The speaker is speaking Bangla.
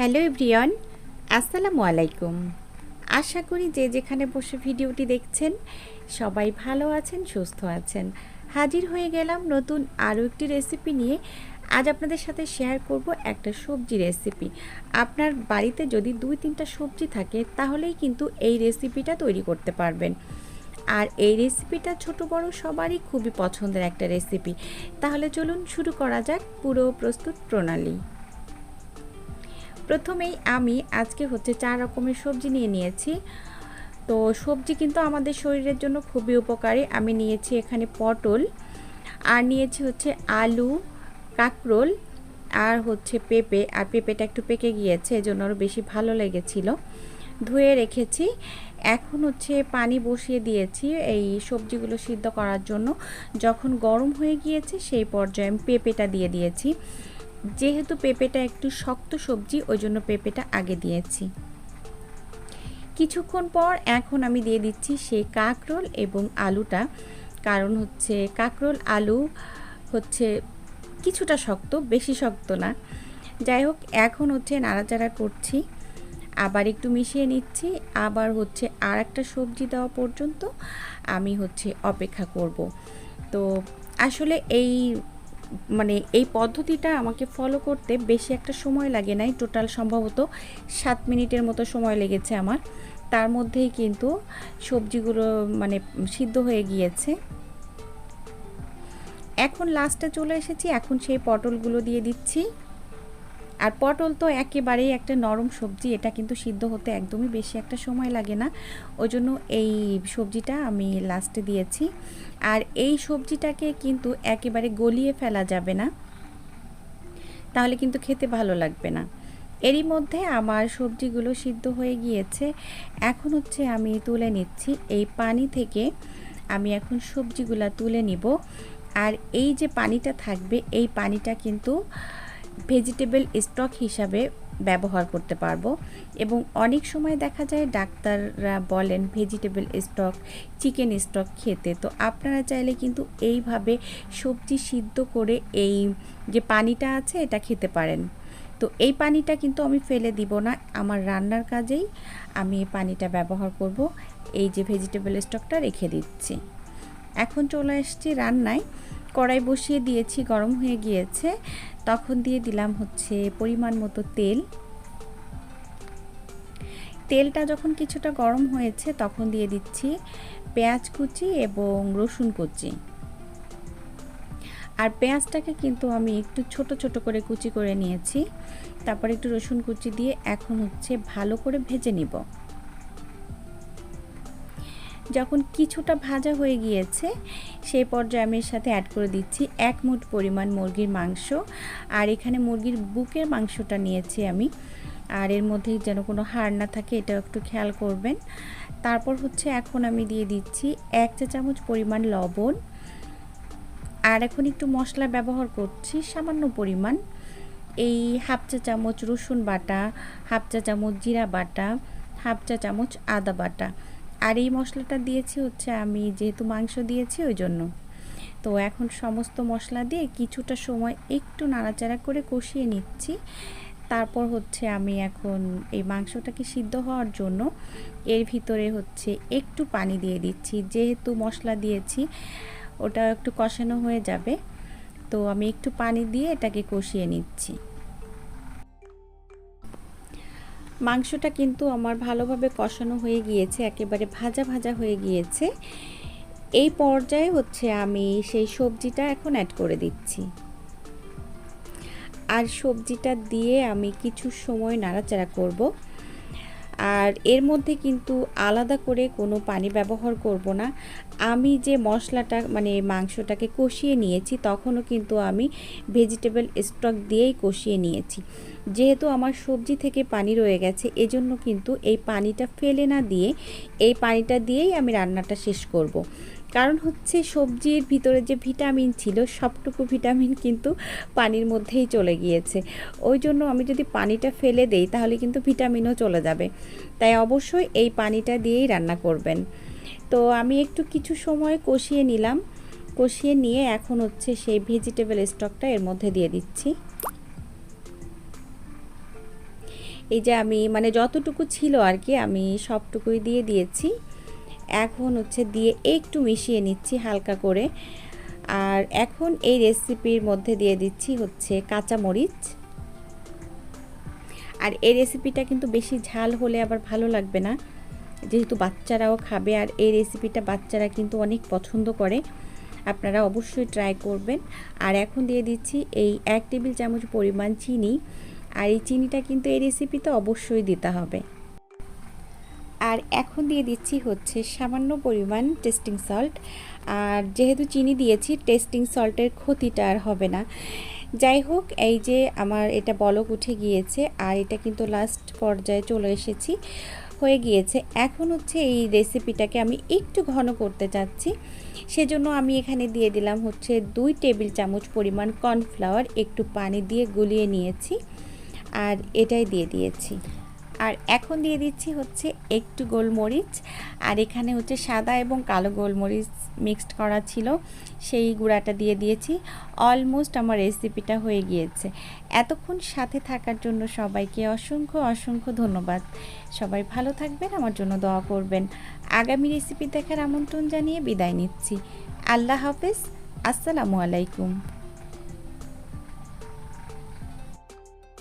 হ্যালো এভরিওয়ান, আসসালামু আলাইকুম। আশা করি যে যেখানে বসে ভিডিওটি দেখছেন, সবাই ভালো আছেন, সুস্থ আছেন। হাজির হয়ে গেলাম নতুন আরও একটি রেসিপি নিয়ে। আজ আপনাদের সাথে শেয়ার করব একটা সবজি রেসিপি। আপনার বাড়িতে যদি দুই তিনটা সবজি থাকে, তাহলেই কিন্তু এই রেসিপিটা তৈরি করতে পারবেন। আর এই রেসিপিটা ছোট বড় সবারই খুবই পছন্দের একটা রেসিপি। তাহলে চলুন শুরু করা যাক পুরো প্রস্তুত প্রণালী। প্রথমেই আমি আজকে হচ্ছে চার রকমের সবজি নিয়ে নিয়েছি। তো সবজি কিন্তু আমাদের শরীরের জন্য খুবই উপকারী। আমি নিয়েছি এখানে পটল, আর নিয়েছি হচ্ছে আলু, কাঁকরোল, আর হচ্ছে পেঁপে। আর পেঁপেটা একটু পেকে গিয়েছে, এজন্য আরও বেশি ভালো লেগেছিল। ধুয়ে রেখেছি। এখন হচ্ছে পানি বসিয়ে দিয়েছি এই সবজিগুলো সিদ্ধ করার জন্য। যখন গরম হয়ে গিয়েছে, সেই পর্যায়ে আমি পেঁপেটা দিয়ে দিয়েছি। যেহেতু পেঁপেটা একটু শক্ত সবজি ওই জন্য পেঁপেটা আগে দিয়েছি। কিছুক্ষণ পর এখন আমি দিয়ে দিচ্ছি সেই কাঁকরোল এবং আলুটা। কারণ হচ্ছে কাঁকরোল, আলু হচ্ছে কিছুটা শক্ত, বেশি শক্ত না। যাই হোক, এখন হচ্ছে নাড়াচাড়া করছি। আবার একটু মিশিয়ে নিচ্ছি। আবার হচ্ছে আর একটা সবজি দেওয়া পর্যন্ত আমি হচ্ছে অপেক্ষা করব। তো আসলে এই মানে এই পদ্ধতিটা আমাকে ফলো করতে বেশি একটা সময় লাগে নাই। টোটাল সম্ভবত সাত মিনিটের মতো সময় লেগেছে আমার। তার মধ্যেই কিন্তু সবজিগুলো মানে সিদ্ধ হয়ে গিয়েছে। এখন লাস্টে চলে এসেছি। এখন সেই পটলগুলো দিয়ে দিচ্ছি। আর পটল তো একেবারেই একটা নরম সবজি, এটা কিন্তু সিদ্ধ হতে একদমই বেশি একটা সময় লাগে না। ওই জন্য এই সবজিটা আমি লাস্টে দিয়েছি। আর এই সবজিটাকে কিন্তু একেবারে গলিয়ে ফেলা যাবে না। তাহলে কিন্তু খেতে ভালো লাগবে না। এরই মধ্যে আমার সবজিগুলো সিদ্ধ হয়ে গিয়েছে। এখন হচ্ছে আমি তুলে নিচ্ছি। এই পানি থেকে আমি এখন সবজিগুলা তুলে নিব। আর এই যে পানিটা থাকবে, এই পানিটা কিন্তু ভেজিটেবল স্টক হিসাবে ব্যবহার করতে পারব। এবং অনেক সময় দেখা যায় ডাক্তাররা বলেন ভেজিটেবল স্টক, চিকেন স্টক খেতে। তো আপনারা চাইলে কিন্তু এইভাবে সবজি সিদ্ধ করে এই যে পানিটা আছে এটা খেতে পারেন। তো এই পানিটা কিন্তু আমি ফেলে দিব না, আমার রান্নার কাজেই আমি এই পানিটা ব্যবহার করব। এই যে ভেজিটেবল স্টকটা রেখে দিচ্ছি। এখন চলে এসেছি রান্নায়। কড়াই বসিয়ে দিয়েছি, গরম হয়ে গিয়েছে। তখন দিয়ে দিলাম হচ্ছে পরিমাণ মতো তেল। তেলটা যখন কিছুটা গরম হয়েছে, তখন দিয়ে দিচ্ছি পেঁয়াজ কুচি এবং রসুন কুচি। আর পেঁয়াজটাকে কিন্তু আমি একটু ছোট ছোট করে কুচি করে নিয়েছি। তারপর একটু রসুন কুচি দিয়ে এখন হচ্ছে ভালো করে ভেজে নিব। যখন কিছুটা ভাজা হয়ে গিয়েছে, সেই পর্যায়ে আমি এর সাথে অ্যাড করে দিচ্ছি এক মুঠ পরিমাণ মুরগির মাংস। আর এখানে মুরগির বুকের মাংসটা নিয়েছি আমি। আর এর মধ্যে যেন কোনো হাড় না থাকে, এটাও একটু খেয়াল করবেন। তারপর হচ্ছে এখন আমি দিয়ে দিচ্ছি এক চা চামচ পরিমাণ লবণ। আর এখন একটু মশলা ব্যবহার করছি, সামান্য পরিমাণ। এই হাফ চা চামচ রসুন বাটা, হাফ চা চামচ জিরা বাটা, হাফ চা চামচ আদা বাটা। আর এই মশলাটা দিয়েছি হচ্ছে আমি যেহেতু মাংস দিয়েছি ওই জন্য। তো এখন সমস্ত মশলা দিয়ে কিছুটা সময় একটু নাড়াচাড়া করে কষিয়ে নিচ্ছি। তারপর হচ্ছে আমি এখন এই মাংসটাকে সিদ্ধ হওয়ার জন্য এর ভিতরে হচ্ছে একটু পানি দিয়ে দিচ্ছি। যেহেতু মশলা দিয়েছি, ওটা একটু কষানো হয়ে যাবে। তো আমি একটু পানি দিয়ে এটাকে কষিয়ে নিচ্ছি। মাংসটা কিন্তু আমার ভালোভাবে কষানো হয়ে গিয়েছে, একেবারে ভাজা ভাজা হয়ে গিয়েছে। এই পর্যায়ে হচ্ছে আমি সেই সবজিটা এখন অ্যাড করে দিচ্ছি। আর সবজিটা দিয়ে আমি কিছু সময় নাড়াচাড়া করব। আর এর মধ্যে কিন্তু আলাদা করে কোনো পানি ব্যবহার করব না আমি যে মশলাটা মানে মাংসটাকে কষিয়ে নিয়েছি, তখনও কিন্তু আমি ভেজিটেবল স্টক দিয়েই কষিয়ে নিয়েছি যেহেতু আমার সবজি থেকে পানি রয়ে গেছে, এজন্য কিন্তু এই পানিটা ফেলে না দিয়ে, এই পানিটা দিয়েই আমি রান্নাটা শেষ করব। কারণ হচ্ছে সবজির ভিতরে যে ভিটামিন ছিল, সবটুকু ভিটামিন কিন্তু পানির মধ্যেই চলে গিয়েছে। ওই জন্য আমি যদি পানিটা ফেলে দেই, তাহলে কিন্তু ভিটামিনও চলে যাবে। তাই অবশ্যই এই পানিটা দিয়েই রান্না করবেন। তো আমি একটু কিছু সময় কষিয়ে নিলাম। কষিয়ে নিয়ে এখন হচ্ছে সেই ভেজিটেবল স্টকটা এর মধ্যে দিয়ে দিচ্ছি। এই যে আমি মানে যতটুকু ছিল আর কি, আমি সবটুকুই দিয়ে দিয়েছি। এখন হচ্ছে দিয়ে একটু মিশিয়ে নিচ্ছি হালকা করে। আর এখন এই রেসিপির মধ্যে দিয়ে দিচ্ছি হচ্ছে কাঁচা মরিচ আর এই রেসিপিটা কিন্তু বেশি ঝাল হলে আবার ভালো লাগবে না। যেহেতু বাচ্চারাও খাবে আর এই রেসিপিটা বাচ্চারা কিন্তু অনেক পছন্দ করে, আপনারা অবশ্যই ট্রাই করবেন। আর এখন দিয়ে দিচ্ছি এই এক টেবিল চামচ পরিমাণ চিনি। আর এই চিনিটা কিন্তু এই রেসিপিতে অবশ্যই দিতে হবে। আর এখন দিয়ে দিচ্ছি হচ্ছে সামান্য পরিমাণ টেস্টিং সল্ট। আর যেহেতু চিনি দিয়েছি, টেস্টিং সল্টের ক্ষতিটা আর হবে না। যাই হোক, এই যে আমার এটা বলক উঠে গিয়েছে আর এটা কিন্তু লাস্ট পর্যায়ে চলে এসেছি, হয়ে গিয়েছে। এখন হচ্ছে এই রেসিপিটাকে আমি একটু ঘন করতে চাচ্ছি। সেজন্য আমি এখানে দিয়ে দিলাম হচ্ছে দুই টেবিল চামচ পরিমাণ কর্নফ্লাওয়ার একটু পানি দিয়ে গুলিয়ে নিয়েছি। আর এটাই দিয়ে দিয়েছি। আর এখন দিয়ে দিচ্ছি হচ্ছে একটু গোলমরিচ, আর এখানে হচ্ছে সাদা এবং কালো গোলমরিচ মিক্সড করা ছিল, সেই গুঁড়াটা দিয়ে দিয়েছি। অলমোস্ট আমার রেসিপিটা হয়ে গিয়েছে। এতক্ষণ সাথে থাকার জন্য সবাইকে অসংখ্য অসংখ্য ধন্যবাদ। সবাই ভালো থাকবেন, আমার জন্য দোয়া করবেন। আগামী রেসিপি দেখার আমন্ত্রণ জানিয়ে বিদায় নিচ্ছি। আল্লাহ হাফেজ, আসসালামু আলাইকুম।